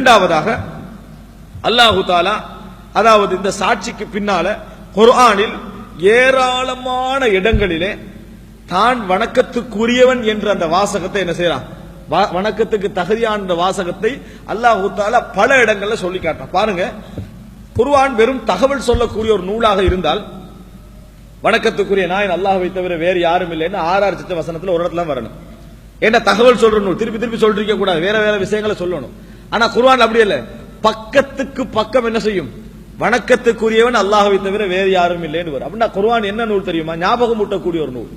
இரண்டாவதாக அல்லாஹு தாலா அதாவது இந்த சாட்சிக்கு பின்னால குர்ஆனில் ஏராளமான இடங்களிலே தான் வணக்கத்துக்குரியவன் என்ற அந்த வாசகத்தை என்ன செய்யறான்? வணக்கத்துக்கு தகுதியான அந்த வாசகத்தை அல்லாஹு தாலா பல இடங்கள்ல சொல்லி காட்டான் பாருங்க குர்ஆன் வெறும் தகவல் சொல்லக்கூடிய ஒரு நூலாக இருந்தால் வணக்கத்துக்குரிய நாயன் அல்லாஹ் தவிர வேறு யாரும் இல்லைன்னு ஆறாறு சித்த வசனத்துல ஒரு இடத்துல வரணும். என்ன தகவல் சொல்ற நூல் திருப்பி திருப்பி சொல்றீங்க கூடாது வேற வேற விஷயங்களை சொல்லணும். ஆனா குர்வான் அப்படி இல்ல. பக்கத்துக்கு பக்கம் என்ன செய்யும்? வணக்கத்துக்குரியவன் அல்லாஹவை தவிர வேறு யாரும் இல்லைன்னு வரும். அப்படின்னா குர்வான் என்ன நூல் தெரியுமா? ஞாபகம் ஊட்டக்கூடிய ஒரு நூல்.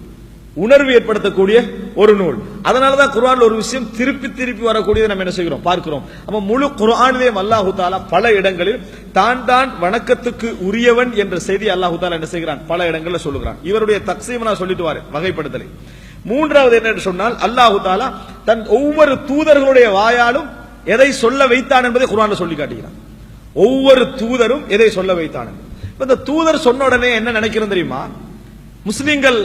உணர்வு ஏற்படுத்தக்கூடிய ஒரு நூல். அதனாலதான் குர்ஆன்ல ஒரு விஷயம் திருப்பி திருப்பி வரக்கூடியதை நம்ம என்ன செய்கிறோம்? பார்க்கிறோம். அப்ப முழு குர்ஆனிலேயும் அல்லாஹு தாலா பல இடங்களில் தான் தான் வணக்கத்துக்கு உரியவன் என்ற செய்தி அல்லாஹு தாலா என்ன செய்கிறான்? பல இடங்கள்ல சொல்லுகிறான். இவருடைய தக்சீம் நான் சொல்லிட்டு வாரு வகைப்படுத்தலை. மூன்றாவது என்ன என்று சொன்னால் அல்லாஹு தாலா தன் ஒவ்வொரு தூதர்களுடைய வாயாலும் எதை சொல்ல வைத்தான் என்பதை குரான் சொல்லி காட்டுகிறான். ஒவ்வொரு தூதரும் எதை சொல்ல வைத்தான் இப்ப இந்த தூதர் சொன்ன உடனே என்ன நினைக்கிறோம் தெரியுமா? முஸ்லிம்கள்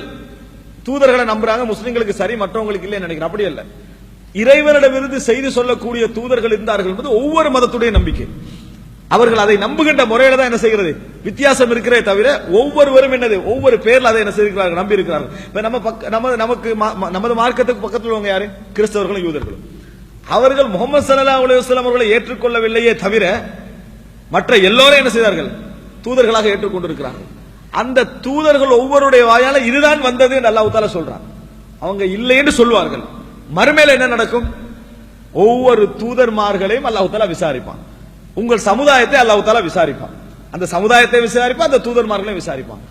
தூதர்களை நம்புறாங்க முஸ்லிம்களுக்கு சரி மற்றவங்களுக்கு இல்லை நினைக்கிறேன் அப்படி இல்ல இறைவனிடமிருந்து செய்தி சொல்லக்கூடிய தூதர்கள் இருந்தார்கள் என்பது ஒவ்வொரு மதத்துடைய நம்பிக்கை. அவர்கள் அதை நம்புகின்ற முறையில தான் என்ன செய்கிறது? வித்தியாசம் இருக்கிறதே தவிர ஒவ்வொருவரும் என்னது? ஒவ்வொரு பேர்ல அதை என்ன செய்திருக்கிறார்கள்? நம்பி இருக்கிறார்கள் இப்ப நம்ம நமக்கு மா- நமது மார்க்கத்துக்கு பக்கத்தில் உள்ளவங்க யாரு? கிறிஸ்தவர்களும் யூதர்களும். அவர்கள் முகமது சல்லா அலைஹி அவர்களை ஏற்றுக்கொள்ளவில்லையே தவிர மற்ற எல்லோரும் என்ன செய்தார்கள்? தூதர்களாக ஏற்றுக்கொண்டிருக்கிறார்கள். அந்த தூதர்கள் ஒவ்வொருடைய வாயால இதுதான் வந்தது என்று அல்லாஹ் சொல்றான். அவங்க இல்லை என்று சொல்வார்கள். மறுமையில என்ன நடக்கும்? ஒவ்வொரு தூதர்மார்களையும் அல்லாஹால விசாரிப்பான். உங்கள் சமுதாயத்தை அல்லாஹால விசாரிப்பான். அந்த சமுதாயத்தை விசாரிப்பான் அந்த தூதர்மார்களையும் விசாரிப்பான்.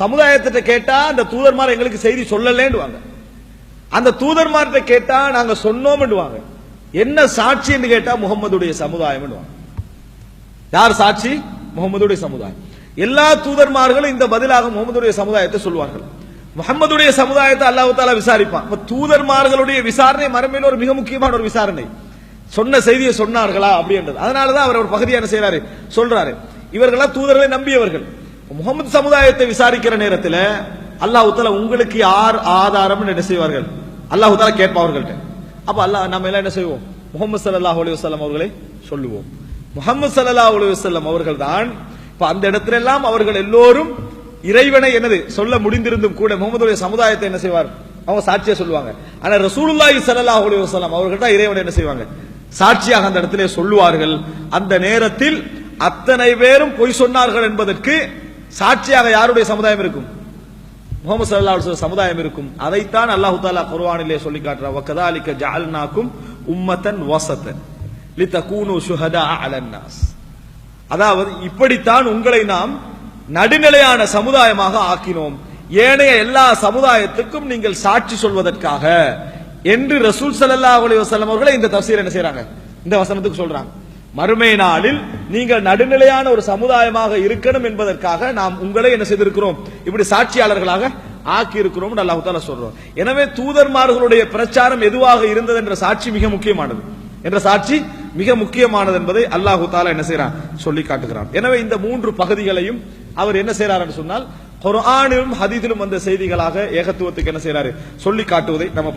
சமுதாயத்திட்ட கேட்டா அந்த தூதர்மார் எங்களுக்கு செய்தி சொல்லலேன்னுவாங்க. அந்த தூதர்மார்கிட்ட கேட்டா நாங்க சொன்னோம்னுவாங்க என்ன சாட்சின்னு கேட்டா முகம்மதுடைய சமுதாயம் யார் சாட்சி? முகமதுடைய சமுதாயம். எல்லா தூதர்மார்களும் இந்த பதிலாக முகமதுடைய சமுதாயத்தை சொல்வார்கள். முகமதுடைய சமுதாயத்தை அல்லாஹு தாலா விசாரிப்பான். அப்ப தூதர்மார்களுடைய விசாரணை மறுமையில் ஒரு மிக முக்கியமான ஒரு விசாரணை. சொன்ன செய்தியை சொன்னார்களா அப்படின்றது அதனாலதான் அவர் ஒரு பகுதியான செய்யறாரு சொல்றாரு. இவர்களா தூதர்களை நம்பியவர்கள். முகமது சமுதாயத்தை விசாரிக்கிற நேரத்தில் அல்லாஹு தாலா உங்களுக்கு யார் ஆதாரம் என்ன செய்வார்கள்? அல்லாஹு தாலா கேட்பார்கள்ட்ட அப்ப அல்லாஹ் நம்ம எல்லாம் என்ன செய்வோம்? முகமது ஸல்லல்லாஹு அலைஹி வஸல்லம் அவர்களை சொல்லுவோம். முகமது சல்லா அலைஹி வஸல்லம் அவர்கள் தான் இப்ப அந்த இடத்துல எல்லாம் அவர்கள் எல்லோரும் இறைவனை என்னது? சொல்ல முடிந்திருந்தும் கூட முகமதுடைய சமுதாயத்தை என்ன செய்வார்? அவங்க சாட்சியா சொல்லுவாங்க. ஆனா ரசூலுல்லாஹி ஸல்லல்லாஹு அலைஹி வஸல்லம் அவர்கள் தான் இறைவனை என்ன செய்வாங்க? சாட்சியாக அந்த இடத்திலே சொல்லுவார்கள். அந்த நேரத்தில் அத்தனை பேரும் பொய் சொன்னார்கள் என்பதற்கு சாட்சியாக யாருடைய சமுதாயம் இருக்கும்? முகமது சல்லா சமுதாயம் இருக்கும். அதைத்தான் அல்லாஹு தாலா குர்வானிலே சொல்லி காட்டுறார் வக்கதாலிக்க ஜஅல்னாக்கும் உம்மத்தன் வசத்தன் லிதகூனு கூனு சுஹதா நாஸ். அதாவது இப்படித்தான் உங்களை நாம் நடுநிலையான சமுதாயமாக ஆக்கினோம். ஏனைய எல்லா சமுதாயத்துக்கும் நீங்கள் சாட்சி சொல்வதற்காக. என்று ரசூல் சல்லா அலி வசலம் அவர்களை இந்த தஃசீர் என்ன செய்றாங்க? இந்த வசனத்துக்கு சொல்றாங்க. மறுமை நாளில் நீங்கள் நடுநிலையான ஒரு சமுதாயமாக இருக்கணும் என்பதற்காக நாம் உங்களை என்ன செய்திருக்கிறோம்? இப்படி சாட்சியாளர்களாக ஆக்கி இருக்கிறோம் அல்லாஹால சொல்றோம் எனவே தூதர்மார்களுடைய பிரச்சாரம் எதுவாக இருந்தது என்ற சாட்சி மிக முக்கியமானது. என்ற சாட்சி மிக முக்கியமானது என்பதை அல்லாஹு தாலா என்ன செய்யறான் சொல்லி காட்டுகிறான். எனவே இந்த மூன்று பகுதிகளையும் அவர் என்ன செய்யறார் என்று சொன்னால் குரானிலும் ஹதீஸிலும் வந்த செய்திகளாக ஏகத்துவத்துக்கு என்ன செய்யறாரு சொல்லி காட்டுவதை நம்ம